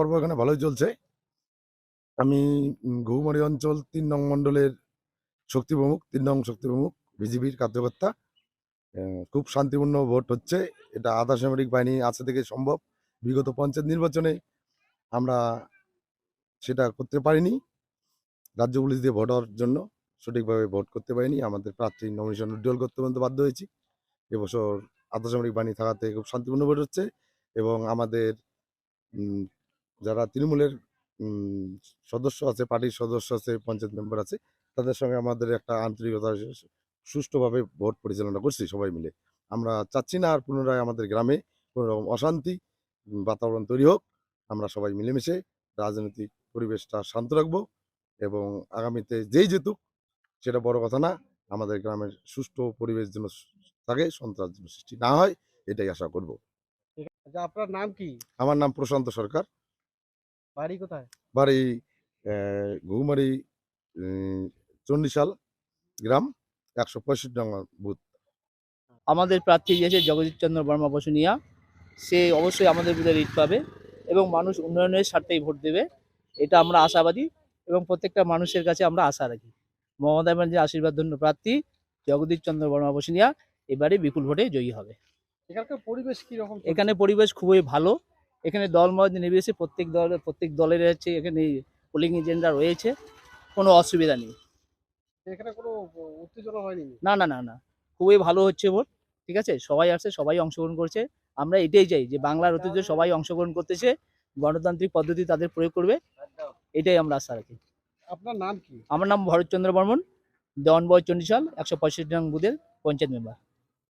পর্ব এখানে ভালোই চলছে। আমি গৌমারি অঞ্চল তিন নং মণ্ডলের শক্তি প্রমুখ, তিন নং শক্তি প্রমুখ বিজেপির কার্যকর্তা। খুব শান্তিপূর্ণ ভোট হচ্ছে। এটা আধা সামরিক বাহিনী আছে থেকে সম্ভব। বিগত পঞ্চায়েত নির্বাচনে আমরা সেটা করতে পারিনি। রাজ্য পুলিশ দিয়ে ভোট হওয়ার জন্য সঠিকভাবে ভোট করতে পারিনি। আমাদের প্রার্থী নমিনেশন উজ্জ্বল করতে পর্যন্ত বাধ্য হয়েছি। এবছর আধাসামরিক বাহিনী থাকাতে খুব শান্তিপূর্ণ ভোট হচ্ছে এবং আমাদের যারা তৃণমূলের সদস্য আছে পার্টির সদস্য আছে পঞ্চায়েত মেম্বার আছে তাদের সঙ্গে আমাদের একটা আন্তরিকতা সুষ্ঠুভাবে ভোট পরিচালনা করছি সবাই মিলে। আমরা চাচ্ছি না আর পুনরায় আমাদের গ্রামে কোনো রকম অশান্তি বাতাবরণ তৈরি হোক। আমরা সবাই মিলেমিশে রাজনৈতিক পরিবেশটা শান্ত রাখব এবং আগামীতে যেই যেতুক সেটা বড় কথা না আমাদের গ্রামের সুষ্ঠু পরিবেশ যেন থাকে সন্ত্রাস যেন সৃষ্টি না হয় এটাই আশা করব। আপনার নাম কি? আমার নাম প্রশান্ত সরকার। বাড়ি কোথায়? বাড়ি আহ, ঘুমারি উম, চণ্ডীশাল গ্রাম একশো পঁয়ষট্টি নম্বর বুথ। আমাদের প্রার্থী যে আছে জগদীশ চন্দ্র বর্মা বসুনিয়া। সে অবশ্যই আমাদের বিরুদ্ধে রিট পাবে এবং মানুষ উন্নয়নের স্বার্থেই ভোট দেবে। এটা আমরা আশাবাদী এবং প্রত্যেকটা মানুষের কাছে আমরা আশা রাখি। মমতা ব্যানার্জির আশীর্বাদ ধন্য প্রার্থী জগদীশ চন্দ্র বর্মা বসুনিয়া। এবারে বিপুল ভোটে জয়ী হবে। এখানকার পরিবেশ কি রকম এখানে পরিবেশ খুবই ভালো। এখানে দল দলমত নির্বিশেষে প্রত্যেক দল প্রত্যেক দলের হচ্ছে এখানে পোলিং এজেন্ডা রয়েছে কোনো অসুবিধা নেই। এখানে কোনো উত্তেজনা হয়নি? না না না না খুবই ভালো হচ্ছে ভোট ঠিক আছে? সবাই আসছে সবাই অংশগ্রহণ করছে। আমরা এটাই চাই যে বাংলার ঐতিহ্য সবাই অংশগ্রহণ করতেছে গণতান্ত্রিক পদ্ধতি তাদের প্রয়োগ করবে এটাই আমরা আশা রাখি। আপনার নাম কি? আমার নাম ভরতচন্দ্র বর্মন দেওয়ান বয় চণ্ডীশাল একশো পঁয়ষট্টি নং বুথের পঞ্চায়েত মেম্বার।